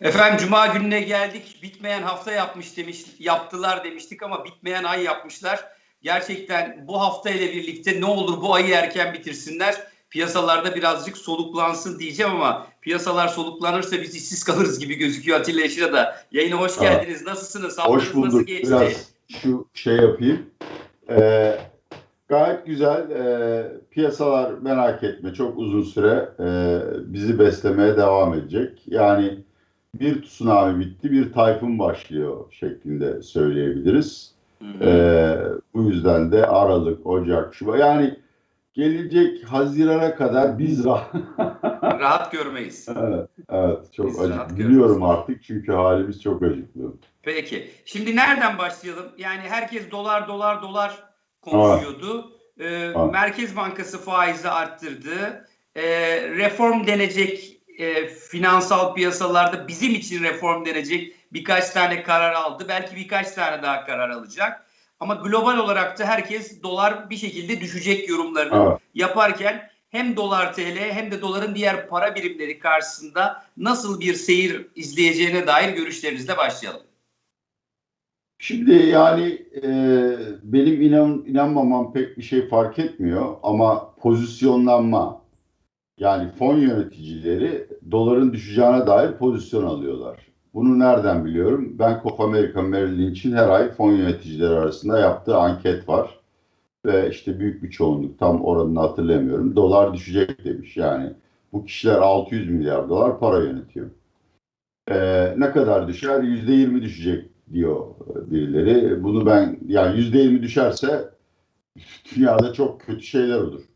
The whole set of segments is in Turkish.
Efendim Cuma gününe geldik. Bitmeyen hafta yapmış demiş, yaptılar demiştik ama bitmeyen ay yapmışlar. Gerçekten bu hafta ile birlikte ne olur bu ayı erken bitirsinler. Piyasalarda birazcık soluklansın diyeceğim ama piyasalar soluklanırsa biz işsiz kalırız gibi gözüküyor Atilla Eşir'e da. Yayına hoş geldiniz. Nasılsınız? Haftanız Hoş nasıl bulduk. geçti? Biraz şu şey yapayım. Ee, gayet güzel. Ee, piyasalar merak etme çok uzun süre e, bizi beslemeye devam edecek. Yani bir tsunami bitti, bir tayfun başlıyor şeklinde söyleyebiliriz. Hı hı. Ee, bu yüzden de Aralık, Ocak, Şubat yani gelecek Haziran'a kadar biz rahat. Rahat görmeyiz. evet, evet, Biz çok acık. görürüz. Biliyorum artık çünkü halimiz çok acıklı. Peki. Şimdi nereden başlayalım? Yani herkes dolar dolar dolar konuşuyordu. Ee, Evet. Merkez Bankası faizi arttırdı. Ee, reform denecek e, finansal piyasalarda bizim için reform denecek birkaç tane karar aldı. Belki birkaç tane daha karar alacak. Ama global olarak da herkes dolar bir şekilde düşecek yorumlarını Evet. yaparken hem dolar TL hem de doların diğer para birimleri karşısında nasıl bir seyir izleyeceğine dair görüşlerinizle başlayalım. Şimdi yani e, benim inan, inanmamam pek bir şey fark etmiyor ama pozisyonlanma yani fon yöneticileri doların düşeceğine dair pozisyon alıyorlar. Bunu nereden biliyorum? Bank of America Merrill Lynch'in her ay fon yöneticileri arasında yaptığı anket var. Ve işte büyük bir çoğunluk tam oranını hatırlamıyorum. Dolar düşecek demiş. Yani bu kişiler 600 milyar dolar para yönetiyor. Ee, ne kadar düşer? %20 düşecek diyor birileri. Bunu ben yani %20 düşerse dünyada çok kötü şeyler olur.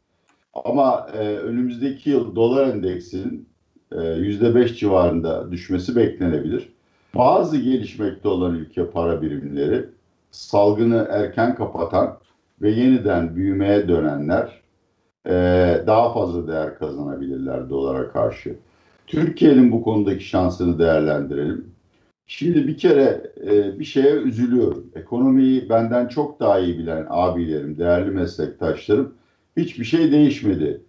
Ama e, önümüzdeki yıl dolar endeksinin e, %5 civarında düşmesi beklenebilir. Bazı gelişmekte olan ülke para birimleri salgını erken kapatan ve yeniden büyümeye dönenler e, daha fazla değer kazanabilirler dolara karşı. Türkiye'nin bu konudaki şansını değerlendirelim. Şimdi bir kere e, bir şeye üzülüyorum. Ekonomiyi benden çok daha iyi bilen abilerim, değerli meslektaşlarım hiçbir şey değişmedi.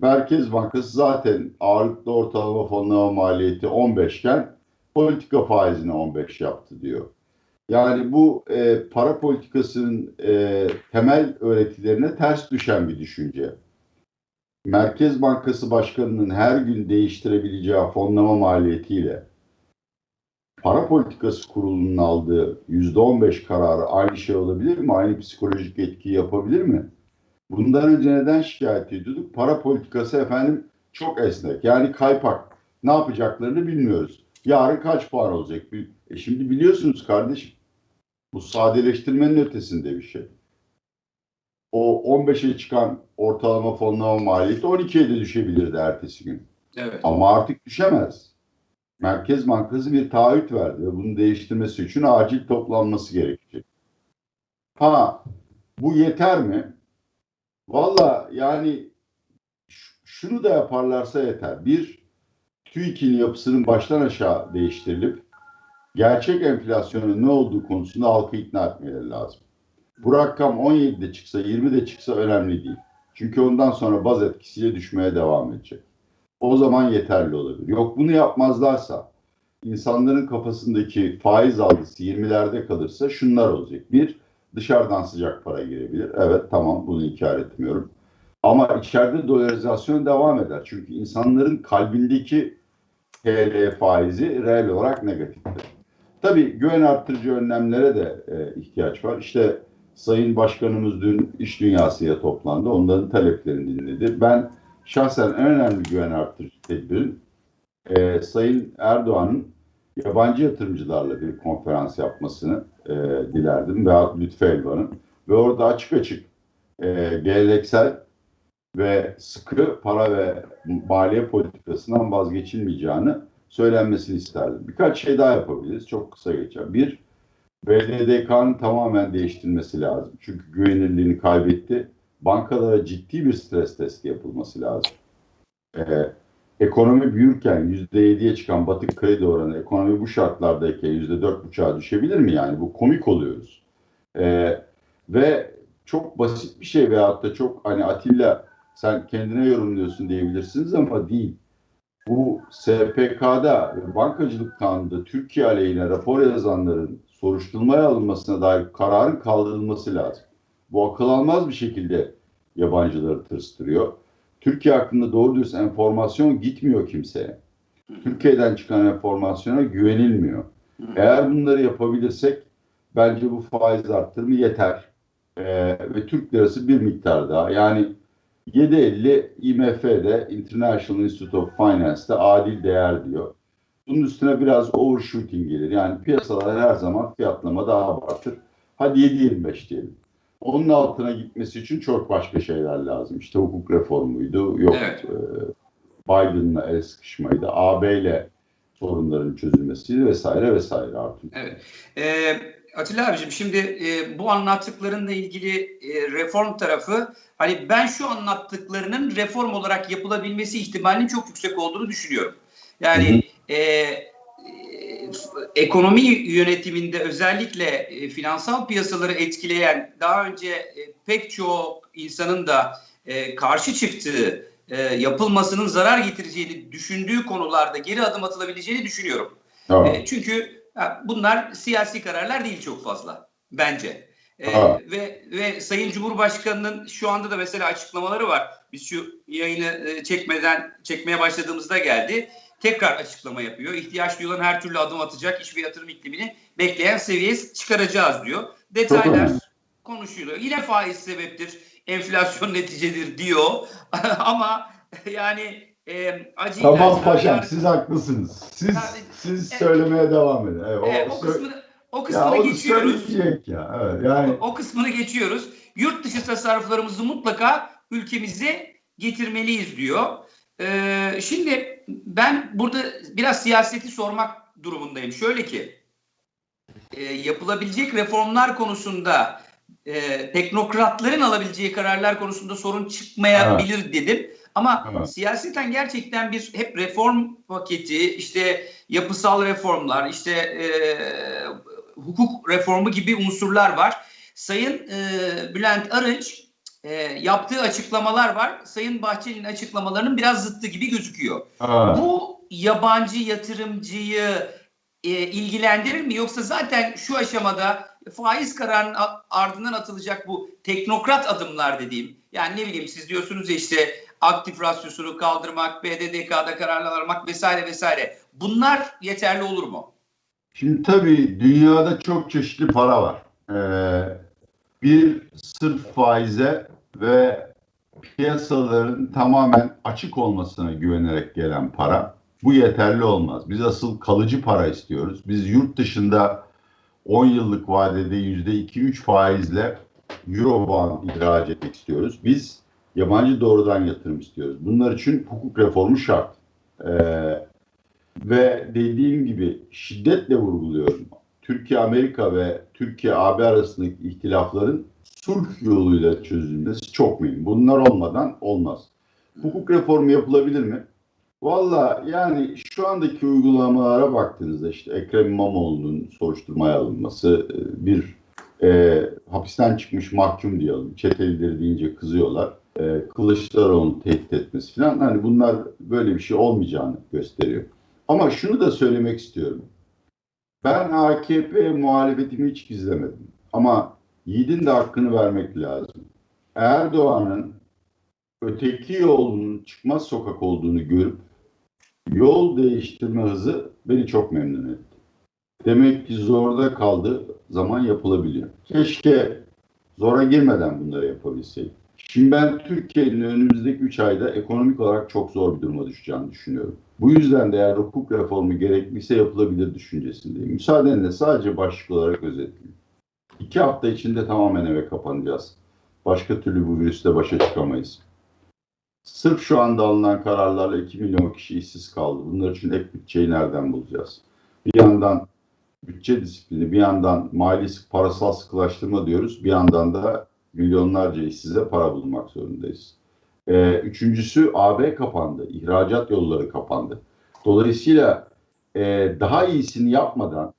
Merkez Bankası zaten ağırlıklı ortalama fonlama maliyeti 15 iken politika faizini 15 yaptı diyor. Yani bu e, para politikasının e, temel öğretilerine ters düşen bir düşünce. Merkez Bankası Başkanı'nın her gün değiştirebileceği fonlama maliyetiyle para politikası kurulunun aldığı %15 kararı aynı şey olabilir mi? Aynı psikolojik etki yapabilir mi? Bundan önce neden şikayet ediyorduk? Para politikası efendim çok esnek. Yani kaypak. Ne yapacaklarını bilmiyoruz. Yarın kaç puan olacak? E şimdi biliyorsunuz kardeşim. Bu sadeleştirmenin ötesinde bir şey. O 15'e çıkan ortalama fonlama maliyeti 12'ye de düşebilirdi ertesi gün. Evet. Ama artık düşemez. Merkez Bankası bir taahhüt verdi ve bunu değiştirmesi için acil toplanması gerekecek. Ha bu yeter mi? Valla yani şunu da yaparlarsa yeter. Bir, TÜİK'in yapısının baştan aşağı değiştirilip gerçek enflasyonun ne olduğu konusunda halkı ikna etmeleri lazım. Bu rakam 17'de çıksa 20'de çıksa önemli değil. Çünkü ondan sonra baz etkisiyle düşmeye devam edecek. O zaman yeterli olabilir. Yok bunu yapmazlarsa insanların kafasındaki faiz algısı 20'lerde kalırsa şunlar olacak. Bir, dışarıdan sıcak para girebilir. Evet tamam bunu inkar etmiyorum. Ama içeride dolarizasyon devam eder. Çünkü insanların kalbindeki TL faizi reel olarak negatiftir. Tabii güven arttırıcı önlemlere de e, ihtiyaç var. İşte Sayın Başkanımız dün iş dünyasıya toplandı. Onların taleplerini dinledi. Ben şahsen en önemli güven arttırıcı tedbirin e, Sayın Erdoğan'ın yabancı yatırımcılarla bir konferans yapmasını e, dilerdim veya Lütfü Elvan'ın ve orada açık açık e, geleneksel ve sıkı para ve maliye politikasından vazgeçilmeyeceğini söylenmesini isterdim. Birkaç şey daha yapabiliriz. Çok kısa geçer. Bir, BDDK'nın tamamen değiştirilmesi lazım. Çünkü güvenilirliğini kaybetti. Bankalara ciddi bir stres testi yapılması lazım. Ee, ekonomi büyürken %7'ye çıkan batık kredi oranı ekonomi bu şartlardayken %4,5'a düşebilir mi yani? Bu komik oluyoruz. Ee, ve çok basit bir şey veyahut da çok hani Atilla sen kendine yorumluyorsun diyebilirsiniz ama değil. bu SPK'da bankacılık kanunda Türkiye aleyhine rapor yazanların soruşturmaya alınmasına dair kararın kaldırılması lazım. Bu akıl almaz bir şekilde yabancıları tırstırıyor. Türkiye hakkında doğru dürüst enformasyon gitmiyor kimseye. Türkiye'den çıkan enformasyona güvenilmiyor. Eğer bunları yapabilirsek bence bu faiz arttırımı yeter. Ee, ve Türk lirası bir miktar daha yani 7.50 IMF'de International Institute of Finance'de adil değer diyor. Bunun üstüne biraz overshooting gelir. Yani piyasalar her zaman fiyatlama daha abartır. Hadi 7.25 diyelim. Onun altına gitmesi için çok başka şeyler lazım. İşte hukuk reformuydu, yok Evet. e, Biden'la el sıkışmaydı, AB ile sorunların çözülmesiydi vesaire vesaire artık. Evet. Ee, Atilla abicim şimdi e, bu anlattıklarınla ilgili e, reform tarafı hani ben şu anlattıklarının reform olarak yapılabilmesi ihtimalinin çok yüksek olduğunu düşünüyorum. Yani e, e, ekonomi yönetiminde özellikle e, finansal piyasaları etkileyen daha önce e, pek çok insanın da e, karşı çıktığı e, yapılmasının zarar getireceğini düşündüğü konularda geri adım atılabileceğini düşünüyorum. E, çünkü ha, bunlar siyasi kararlar değil çok fazla bence. E, ve ve Sayın Cumhurbaşkanı'nın şu anda da mesela açıklamaları var. Biz şu yayını e, çekmeden çekmeye başladığımızda geldi. Tekrar açıklama yapıyor. İhtiyaç duyulan her türlü adım atacak iş ve yatırım iklimini bekleyen seviyeye çıkaracağız diyor. Detaylar konuşuluyor. Yine faiz sebeptir, enflasyon neticedir diyor. Ama yani e, acı Tamam paşam siz haklısınız. Siz Yani, siz evet. söylemeye devam edin. Evet, Evet, o, o sö- kısmını o ya kısmını onu geçiyoruz. ya. Evet, yani O kısmını geçiyoruz. Yurt dışı tasarruflarımızı mutlaka ülkemize getirmeliyiz diyor. Ee, şimdi ben burada biraz siyaseti sormak durumundayım. Şöyle ki e, yapılabilecek reformlar konusunda e, teknokratların alabileceği kararlar konusunda sorun çıkmayabilir dedim. Ama Evet. siyaseten gerçekten bir hep reform paketi, işte yapısal reformlar, işte e, hukuk reformu gibi unsurlar var. Sayın e, Bülent Arınç e, yaptığı açıklamalar var. Sayın Bahçeli'nin açıklamalarının biraz zıttı gibi gözüküyor. ha, Bu yabancı yatırımcıyı e, ilgilendirir mi yoksa zaten şu aşamada faiz kararının ardından atılacak bu teknokrat adımlar dediğim yani ne bileyim siz diyorsunuz ya işte aktif rasyosunu kaldırmak, BDDK'da kararlar almak vesaire vesaire. Bunlar yeterli olur mu? Şimdi tabii dünyada çok çeşitli para var. Ee, bir sırf faize ve piyasaların tamamen açık olmasına güvenerek gelen para. Bu yeterli olmaz. Biz asıl kalıcı para istiyoruz. Biz yurt dışında 10 yıllık vadede %2-3 faizle Eurobond ihraç etmek istiyoruz. Biz yabancı doğrudan yatırım istiyoruz. Bunlar için hukuk reformu şart. Ee, ve dediğim gibi şiddetle vurguluyorum. Türkiye Amerika ve Türkiye AB arasındaki ihtilafların sulh yoluyla çözülmesi çok mühim. Bunlar olmadan olmaz. Hukuk reformu yapılabilir mi? Valla yani şu andaki uygulamalara baktığınızda işte Ekrem İmamoğlu'nun soruşturmaya alınması, e, bir e, hapisten çıkmış mahkum diyelim, çetelidir deyince kızıyorlar. E, Kılıçdaroğlu'nu tehdit etmesi falan hani bunlar böyle bir şey olmayacağını gösteriyor. Ama şunu da söylemek istiyorum. Ben AKP muhalefetimi hiç gizlemedim. Ama yiğidin de hakkını vermek lazım. Erdoğan'ın öteki yolunun çıkmaz sokak olduğunu görüp yol değiştirme hızı beni çok memnun etti. Demek ki zorda kaldı zaman yapılabiliyor. Keşke zora girmeden bunları yapabilseydik. Şimdi ben Türkiye'nin önümüzdeki 3 ayda ekonomik olarak çok zor bir duruma düşeceğini düşünüyorum. Bu yüzden de eğer hukuk reformu gerekliyse yapılabilir düşüncesindeyim. Müsaadenle sadece başlık olarak özetleyeyim. İki hafta içinde tamamen eve kapanacağız. Başka türlü bu virüsle başa çıkamayız. Sırf şu anda alınan kararlarla 2 milyon kişi işsiz kaldı. Bunlar için ek bütçeyi nereden bulacağız? Bir yandan bütçe disiplini, bir yandan mali parasal sıkılaştırma diyoruz. Bir yandan da milyonlarca işsize para bulmak zorundayız. Ee, üçüncüsü AB kapandı. İhracat yolları kapandı. Dolayısıyla e, daha iyisini yapmadan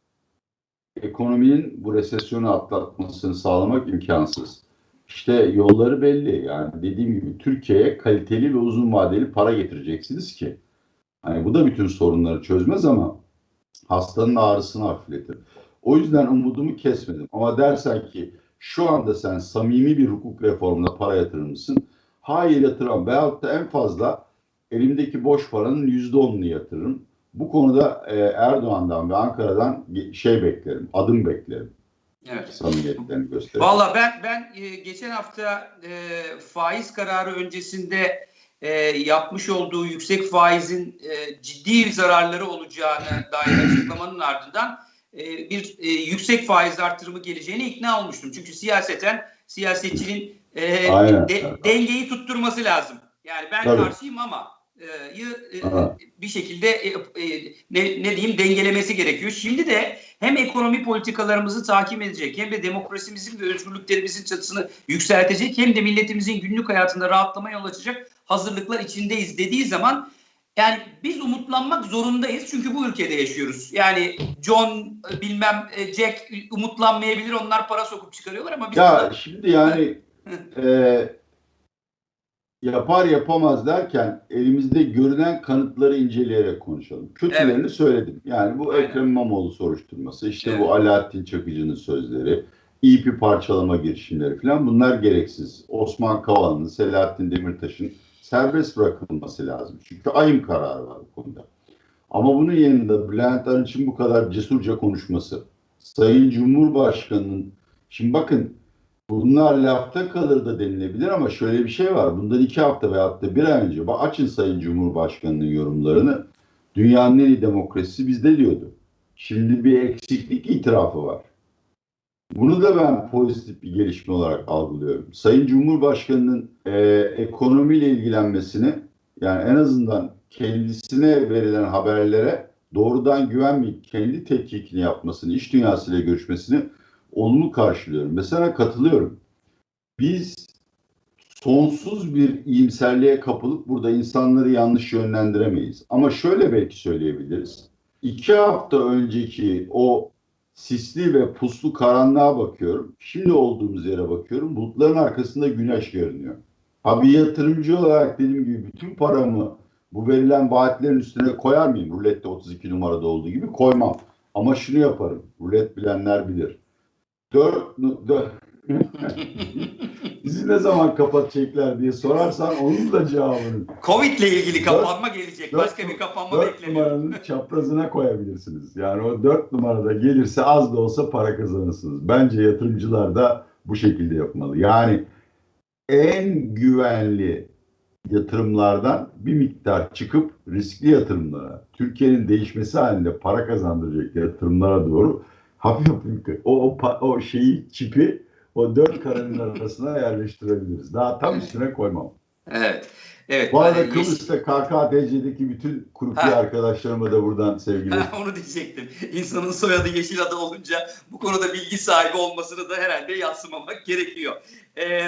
ekonominin bu resesyonu atlatmasını sağlamak imkansız. İşte yolları belli. Yani dediğim gibi Türkiye'ye kaliteli ve uzun vadeli para getireceksiniz ki Hani bu da bütün sorunları çözmez ama hastanın ağrısını hafifletir. O yüzden umudumu kesmedim. Ama dersen ki şu anda sen samimi bir hukuk reformuna para yatırır mısın? Hayır yatıramam. Veyahut da en fazla elimdeki boş paranın yüzde onunu yatırırım. Bu konuda e, Erdoğan'dan ve Ankara'dan şey beklerim, adım beklerim. Evet. Samimiyetlerini gösterir. Valla ben ben e, geçen hafta e, faiz kararı öncesinde e, yapmış olduğu yüksek faizin e, ciddi zararları olacağına dair açıklamanın ardından e, bir e, yüksek faiz artırımı geleceğine ikna olmuştum. Çünkü siyaseten siyasetçinin e, Aynen. de- dengeyi tutturması lazım. Yani ben Tabii. karşıyım ama. Bir şekilde e, e, ne, ne diyeyim dengelemesi gerekiyor. Şimdi de hem ekonomi politikalarımızı takip edecek hem de demokrasimizin ve özgürlüklerimizin çatısını yükseltecek hem de milletimizin günlük hayatında rahatlama yol açacak hazırlıklar içindeyiz dediği zaman yani biz umutlanmak zorundayız çünkü bu ülkede yaşıyoruz. Yani John e, bilmem e, Jack umutlanmayabilir onlar para sokup çıkarıyorlar ama biz Ya şimdi yani e, yapar yapamaz derken elimizde görünen kanıtları inceleyerek konuşalım. Kötülerini söyledim. Yani bu Aynen. Ekrem İmamoğlu soruşturması, işte Evet. bu Alaaddin Çakıcı'nın sözleri, İP parçalama girişimleri falan bunlar gereksiz. Osman Kavala'nın, Selahattin Demirtaş'ın serbest bırakılması lazım. Çünkü ayım kararı var bu konuda. Ama bunun yanında Bülent Arınç'ın bu kadar cesurca konuşması, Sayın Cumhurbaşkanı'nın, şimdi bakın bunlar lafta kalır da denilebilir ama şöyle bir şey var. Bundan iki hafta veyahut da bir ay önce açın Sayın Cumhurbaşkanı'nın yorumlarını. Dünyanın en iyi demokrasisi bizde diyordu. Şimdi bir eksiklik itirafı var. Bunu da ben pozitif bir gelişme olarak algılıyorum. Sayın Cumhurbaşkanı'nın e, ekonomiyle ilgilenmesini yani en azından kendisine verilen haberlere doğrudan güvenmeyip kendi tetkikini yapmasını, iş dünyasıyla görüşmesini olumlu karşılıyorum. Mesela katılıyorum. Biz sonsuz bir iyimserliğe kapılıp burada insanları yanlış yönlendiremeyiz. Ama şöyle belki söyleyebiliriz. İki hafta önceki o sisli ve puslu karanlığa bakıyorum. Şimdi olduğumuz yere bakıyorum. Bulutların arkasında güneş görünüyor. Ha bir yatırımcı olarak dediğim gibi bütün paramı bu verilen vaatlerin üstüne koyar mıyım? Rulette 32 numarada olduğu gibi koymam. Ama şunu yaparım. Rulet bilenler bilir. Dört, dört bizi ne zaman kapatacaklar diye sorarsan onun da cevabını Covid ile ilgili kapanma gelecek. dört- Başka bir kapanma dört beklemiyorum. numaranın çaprazına koyabilirsiniz. Yani o dört numarada gelirse az da olsa para kazanırsınız. Bence yatırımcılar da bu şekilde yapmalı. Yani en güvenli yatırımlardan bir miktar çıkıp riskli yatırımlara, Türkiye'nin değişmesi halinde para kazandıracak yatırımlara doğru hafif hafif o, o, o şeyi çipi o dört karenin arasına yerleştirebiliriz. Daha tam üstüne koymam. Evet. Evet. Bu arada yani Kıbrıs'ta KKTC'deki bütün kurupiye Ha. arkadaşlarıma da buradan sevgiler. Ha, Onu diyecektim. İnsanın soyadı yeşil adı olunca bu konuda bilgi sahibi olmasını da herhalde yatsımamak gerekiyor. Ee,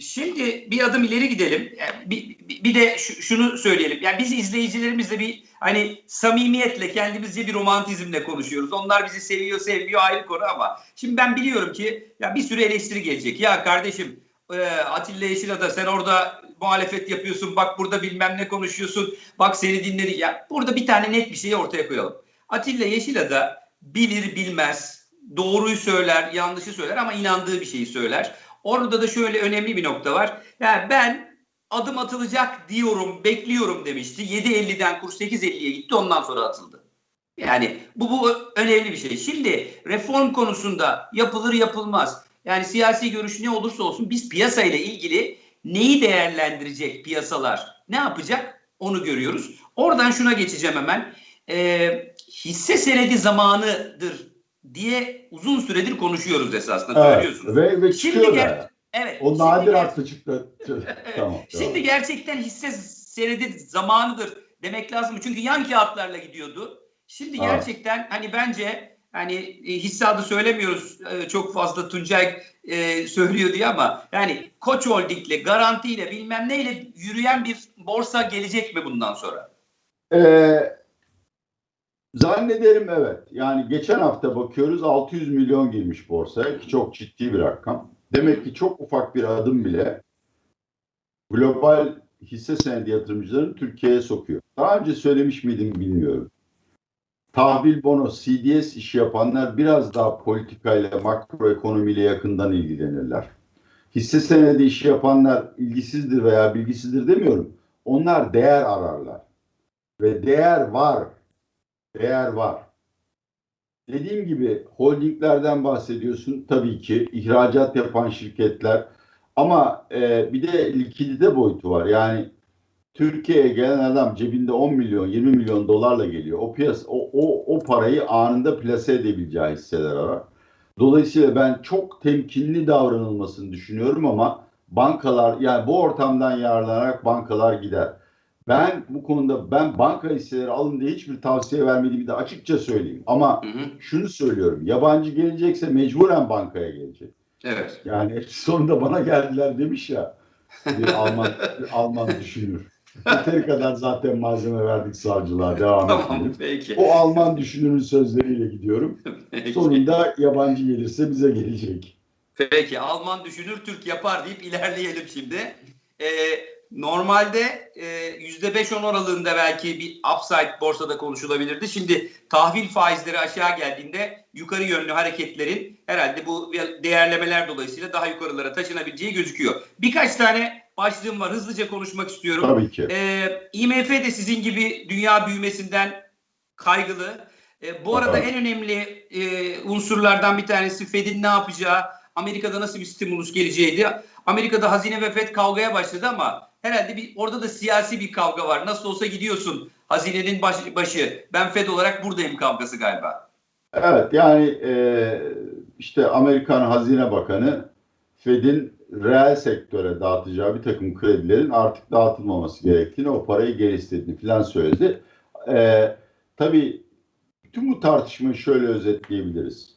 şimdi bir adım ileri gidelim. Yani bir, bir- de şu- şunu söyleyelim. Yani biz izleyicilerimizle bir hani samimiyetle kendimizce bir romantizmle konuşuyoruz. Onlar bizi seviyor sevmiyor ayrı konu ama şimdi ben biliyorum ki ya bir sürü eleştiri gelecek. Ya kardeşim e, Atilla Yeşilada sen orada muhalefet yapıyorsun. Bak burada bilmem ne konuşuyorsun. Bak seni dinledik. Ya burada bir tane net bir şeyi ortaya koyalım. Atilla Yeşilada bilir bilmez, doğruyu söyler, yanlışı söyler ama inandığı bir şeyi söyler. Orada da şöyle önemli bir nokta var. Yani ben adım atılacak diyorum, bekliyorum demişti. 7.50'den kur 8.50'ye gitti ondan sonra atıldı. Yani bu, bu önemli bir şey. Şimdi reform konusunda yapılır yapılmaz. Yani siyasi görüş ne olursa olsun biz piyasa ile ilgili neyi değerlendirecek piyasalar ne yapacak onu görüyoruz. Oradan şuna geçeceğim hemen. Ee, hisse senedi zamanıdır diye uzun süredir konuşuyoruz esasında Evet, söylüyorsunuz. ve, ve Şimdi da. Evet. O nadir aklı çıktı. tamam. Şimdi gerçekten hisse senedi zamanıdır demek lazım. Çünkü yan kağıtlarla gidiyordu. Şimdi Evet. gerçekten hani bence hani e, hisse adı söylemiyoruz e, çok fazla Tuncay e, söylüyor diye ama yani Koç Holding'le garantiyle bilmem neyle yürüyen bir borsa gelecek mi bundan sonra? Ee, zannederim evet. Yani geçen hafta bakıyoruz 600 milyon girmiş borsaya ki çok ciddi bir rakam. Demek ki çok ufak bir adım bile global hisse senedi yatırımcılarını Türkiye'ye sokuyor. Daha önce söylemiş miydim bilmiyorum. Tahvil bono, CDS işi yapanlar biraz daha politikayla, makroekonomiyle yakından ilgilenirler. Hisse senedi işi yapanlar ilgisizdir veya bilgisizdir demiyorum. Onlar değer ararlar. Ve değer var. Değer var. Dediğim gibi holdinglerden bahsediyorsun tabii ki ihracat yapan şirketler ama e, bir de likidite boyutu var. Yani Türkiye'ye gelen adam cebinde 10 milyon 20 milyon dolarla geliyor. O piyas o, o, o parayı anında plase edebileceği hisseler arar. Dolayısıyla ben çok temkinli davranılmasını düşünüyorum ama bankalar yani bu ortamdan yararlanarak bankalar gider. Ben bu konuda ben banka hisseleri alın diye hiçbir tavsiye vermediğimi de açıkça söyleyeyim. Ama Hı hı. şunu söylüyorum. Yabancı gelecekse mecburen bankaya gelecek. Evet. Yani sonunda bana geldiler demiş ya bir Alman bir Alman düşünür. Yeteri kadar zaten malzeme verdik savcılığa devam Tamam edelim. peki. O Alman düşünürün sözleriyle gidiyorum. Peki. Sonunda yabancı gelirse bize gelecek. Peki Alman düşünür Türk yapar deyip ilerleyelim şimdi. Ee, normalde e, %5-10 aralığında belki bir upside borsada konuşulabilirdi. Şimdi tahvil faizleri aşağı geldiğinde yukarı yönlü hareketlerin herhalde bu değerlemeler dolayısıyla daha yukarılara taşınabileceği gözüküyor. Birkaç tane başlığım var. Hızlıca konuşmak istiyorum. Tabii ki. Ee, IMF de sizin gibi dünya büyümesinden kaygılı. Ee, bu arada Evet. en önemli e, unsurlardan bir tanesi Fed'in ne yapacağı, Amerika'da nasıl bir stimulus geleceğiydi. Amerika'da hazine ve Fed kavgaya başladı ama herhalde bir orada da siyasi bir kavga var. Nasıl olsa gidiyorsun hazinenin baş- başı. Ben Fed olarak buradayım kavgası galiba. Evet yani e, işte Amerikan Hazine Bakanı Fed'in reel sektöre dağıtacağı bir takım kredilerin artık dağıtılmaması gerektiğini, o parayı geri istediğini falan söyledi. E, tabii bütün bu tartışmayı şöyle özetleyebiliriz.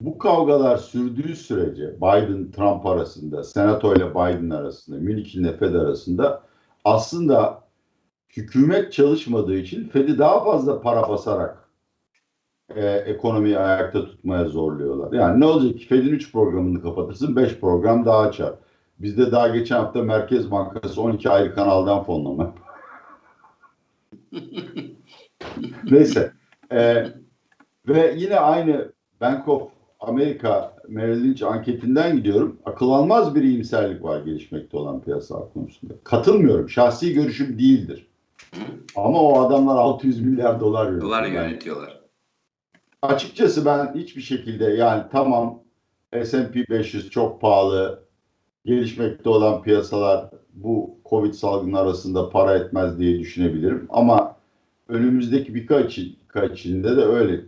Bu kavgalar sürdüğü sürece Biden-Trump arasında, Senato ile Biden arasında, Münih ile Fed arasında aslında hükümet çalışmadığı için Fed'i daha fazla para basarak e, ekonomiyi ayakta tutmaya zorluyorlar. Yani ne olacak ki Fed'in 3 programını kapatırsın 5 program daha açar. Bizde daha geçen hafta Merkez Bankası 12 ayrı kanaldan fonlama. Neyse. E, ve yine aynı Bank of America Merrill Lynch anketinden gidiyorum. Akıl almaz bir iyimserlik var gelişmekte olan piyasalar konusunda. Katılmıyorum. Şahsi görüşüm değildir. Ama o adamlar 600 milyar dolar yönetiyor. Dolar yönetiyorlar. açıkçası ben hiçbir şekilde yani tamam S&P 500 çok pahalı, gelişmekte olan piyasalar bu Covid salgını arasında para etmez diye düşünebilirim. Ama önümüzdeki birkaç, birkaç içinde de öyle,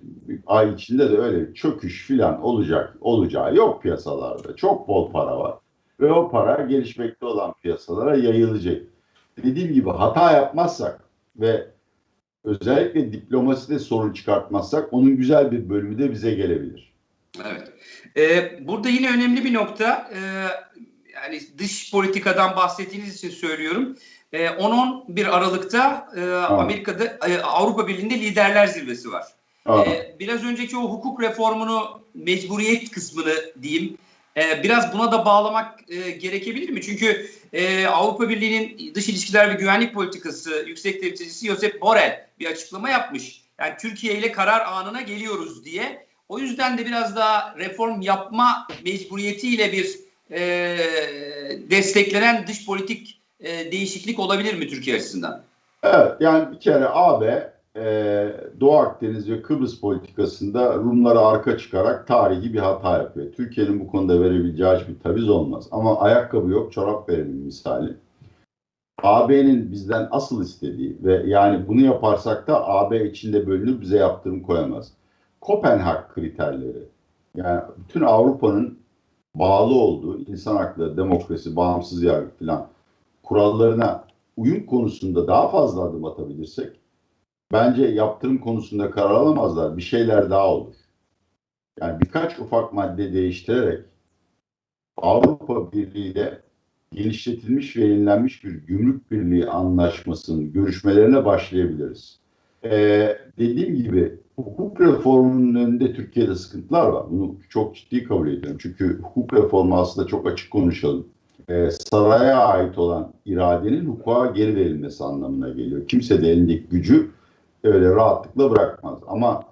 ay içinde de öyle çöküş filan olacak, olacağı yok piyasalarda. Çok bol para var. Ve o para gelişmekte olan piyasalara yayılacak. Dediğim gibi hata yapmazsak ve özellikle diplomaside sorun çıkartmazsak onun güzel bir bölümü de bize gelebilir. Evet. Ee, burada yine önemli bir nokta. Ee, yani dış politikadan bahsettiğiniz için söylüyorum. Ee, 10-11 Aralık'ta e, Amerika'da e, Avrupa Birliği'nde liderler zirvesi var. Aa, Ee, biraz önceki o hukuk reformunu mecburiyet kısmını diyeyim. e, biraz buna da bağlamak e, gerekebilir mi? Çünkü e, Avrupa Birliği'nin dış ilişkiler ve güvenlik politikası yüksek temsilcisi Josep Borrell bir açıklama yapmış. Yani Türkiye ile karar anına geliyoruz diye. O yüzden de biraz daha reform yapma mecburiyetiyle bir e, desteklenen dış politik e, değişiklik olabilir mi Türkiye açısından? evet yani bir kere AB e, Doğu Akdeniz ve Kıbrıs politikasında Rumları arka çıkarak tarihi bir hata yapıyor. Türkiye'nin bu konuda verebileceği hiçbir taviz olmaz. Ama ayakkabı yok çorap verelim misali. AB'nin bizden asıl istediği ve yani bunu yaparsak da AB içinde bölünür bize yaptırım koyamaz. Kopenhag kriterleri yani bütün Avrupa'nın bağlı olduğu insan hakları, demokrasi, bağımsız yargı falan kurallarına uyum konusunda daha fazla adım atabilirsek bence yaptırım konusunda karar alamazlar. Bir şeyler daha olur. Yani birkaç ufak madde değiştirerek Avrupa Birliği ile genişletilmiş ve yenilenmiş bir gümrük birliği anlaşmasının görüşmelerine başlayabiliriz. Ee, dediğim gibi hukuk reformunun önünde Türkiye'de sıkıntılar var. Bunu çok ciddi kabul ediyorum. Çünkü hukuk reformu aslında çok açık konuşalım. E, saraya ait olan iradenin hukuka geri verilmesi anlamına geliyor. Kimse de elindeki gücü öyle rahatlıkla bırakmaz. Ama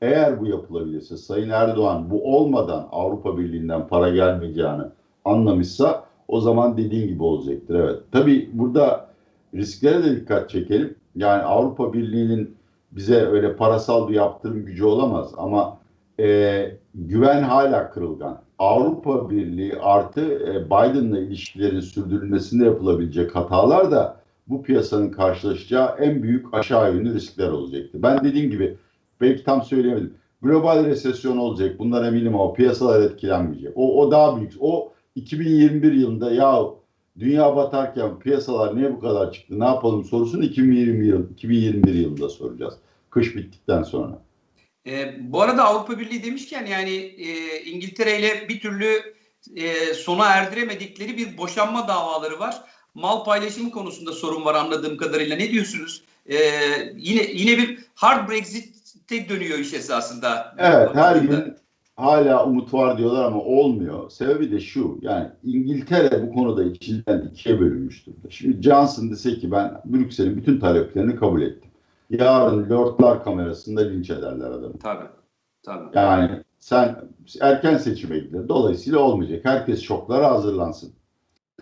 eğer bu yapılabilirse Sayın Erdoğan bu olmadan Avrupa Birliği'nden para gelmeyeceğini anlamışsa o zaman dediğin gibi olacaktır. Evet. Tabii burada risklere de dikkat çekelim. Yani Avrupa Birliği'nin bize öyle parasal bir yaptırım gücü olamaz ama e, güven hala kırılgan. Avrupa Birliği artı e, Biden'la ilişkilerin sürdürülmesinde yapılabilecek hatalar da bu piyasanın karşılaşacağı en büyük aşağı yönlü riskler olacaktı. Ben dediğim gibi belki tam söyleyemedim. Global resesyon olacak. Bundan eminim ama piyasalar etkilenmeyecek. O, o daha büyük. O 2021 yılında ya dünya batarken piyasalar niye bu kadar çıktı ne yapalım sorusunu 2020 yıl, 2021 yılında soracağız. Kış bittikten sonra. E, bu arada Avrupa Birliği demişken yani e, İngiltere ile bir türlü e, sona erdiremedikleri bir boşanma davaları var. Mal paylaşımı konusunda sorun var anladığım kadarıyla. Ne diyorsunuz? E, yine yine bir hard Brexit'e dönüyor iş esasında. Evet her gün hala umut var diyorlar ama olmuyor. Sebebi de şu yani İngiltere bu konuda içinden ikiye bölünmüş durumda. Şimdi Johnson dese ki ben Brüksel'in bütün taleplerini kabul ettim. Yarın Lordlar kamerasında linç ederler adamı. Tabii. Tabii. Yani sen erken seçime gidilir. Dolayısıyla olmayacak. Herkes şoklara hazırlansın.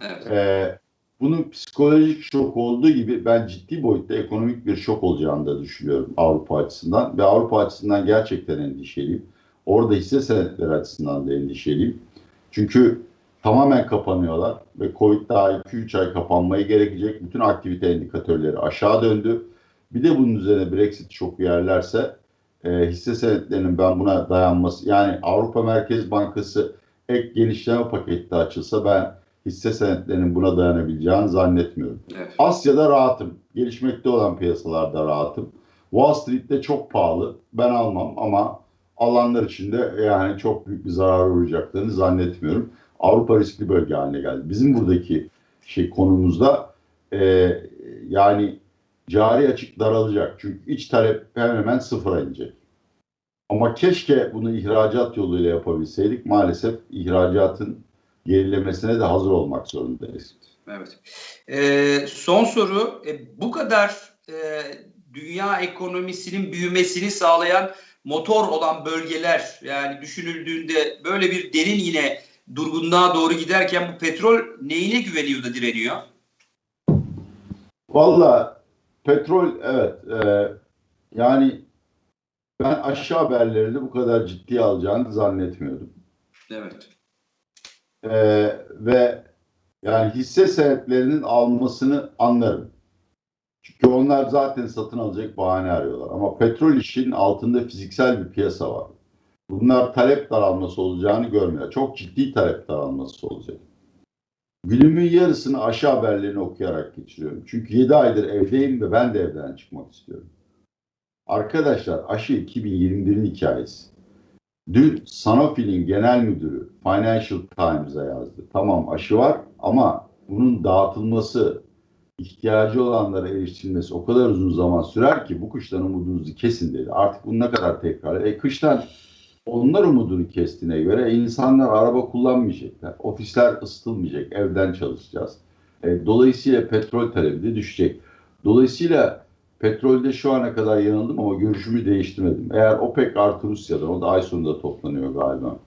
Evet. Ee, bunun psikolojik şok olduğu gibi ben ciddi boyutta ekonomik bir şok olacağını da düşünüyorum Avrupa açısından. Ve Avrupa açısından gerçekten endişeliyim. Orada hisse senetleri açısından da endişeliyim. Çünkü tamamen kapanıyorlar ve Covid daha 2-3 ay kapanmayı gerekecek. Bütün aktivite indikatörleri aşağı döndü. Bir de bunun üzerine Brexit şoku yerlerse e, hisse senetlerinin ben buna dayanması yani Avrupa Merkez Bankası ek genişleme paketi açılsa ben hisse senetlerinin buna dayanabileceğini zannetmiyorum. evet. Asya'da rahatım. Gelişmekte olan piyasalarda rahatım. Wall Street'te çok pahalı. Ben almam ama alanlar için de yani çok büyük bir zarar uğrayacaklarını zannetmiyorum. Avrupa riskli bölge haline geldi. Bizim buradaki şey konumuzda e, yani cari açık daralacak. Çünkü iç talep hemen hemen sıfıra inecek. Ama keşke bunu ihracat yoluyla yapabilseydik. Maalesef ihracatın gerilemesine de hazır olmak zorundayız. Evet. Ee, son soru. E, bu kadar e, dünya ekonomisinin büyümesini sağlayan motor olan bölgeler yani düşünüldüğünde böyle bir derin yine durgunluğa doğru giderken bu petrol neyine güveniyor da direniyor? Valla petrol evet e, yani ben aşağı haberlerini bu kadar ciddiye alacağını zannetmiyordum. Evet. E, ve yani hisse senetlerinin almasını anlarım. Çünkü onlar zaten satın alacak bahane arıyorlar. Ama petrol işinin altında fiziksel bir piyasa var. Bunlar talep daralması olacağını görmüyor. Çok ciddi talep daralması olacak. Günümün yarısını aşı haberlerini okuyarak geçiriyorum. Çünkü 7 aydır evdeyim ve ben de evden çıkmak istiyorum. Arkadaşlar aşı 2021'in hikayesi. Dün Sanofi'nin genel müdürü Financial Times'a yazdı. Tamam aşı var ama bunun dağıtılması, ihtiyacı olanlara erişilmesi o kadar uzun zaman sürer ki bu kıştan umudunuzu kesin dedi. Artık bunu ne kadar tekrar. E kıştan onlar umudunu kestiğine göre insanlar araba kullanmayacaklar. Ofisler ısıtılmayacak. Evden çalışacağız. E, dolayısıyla petrol talebi de düşecek. Dolayısıyla petrolde şu ana kadar yanıldım ama görüşümü değiştirmedim. Eğer OPEC artı Rusya'dan o da ay sonunda toplanıyor galiba.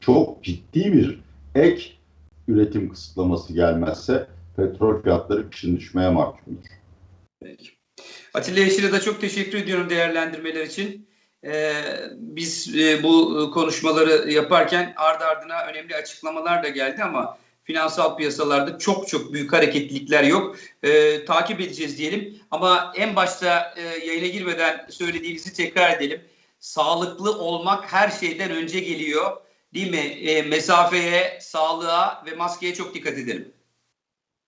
Çok ciddi bir ek üretim kısıtlaması gelmezse petrol fiyatları kışın düşmeye mahkumdur. Peki. Atilla Yeşil'e de çok teşekkür ediyorum değerlendirmeler için. Ee, biz e, bu konuşmaları yaparken ardı ardına önemli açıklamalar da geldi ama finansal piyasalarda çok çok büyük hareketlilikler yok. Ee, takip edeceğiz diyelim. Ama en başta e, yayına girmeden söylediğinizi tekrar edelim. Sağlıklı olmak her şeyden önce geliyor. Değil mi? E, mesafeye, sağlığa ve maskeye çok dikkat edelim.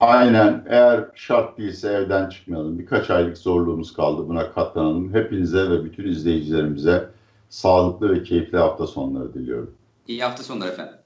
Aynen. Eğer şart değilse evden çıkmayalım. Birkaç aylık zorluğumuz kaldı. Buna katlanalım. Hepinize ve bütün izleyicilerimize sağlıklı ve keyifli hafta sonları diliyorum. İyi hafta sonları efendim.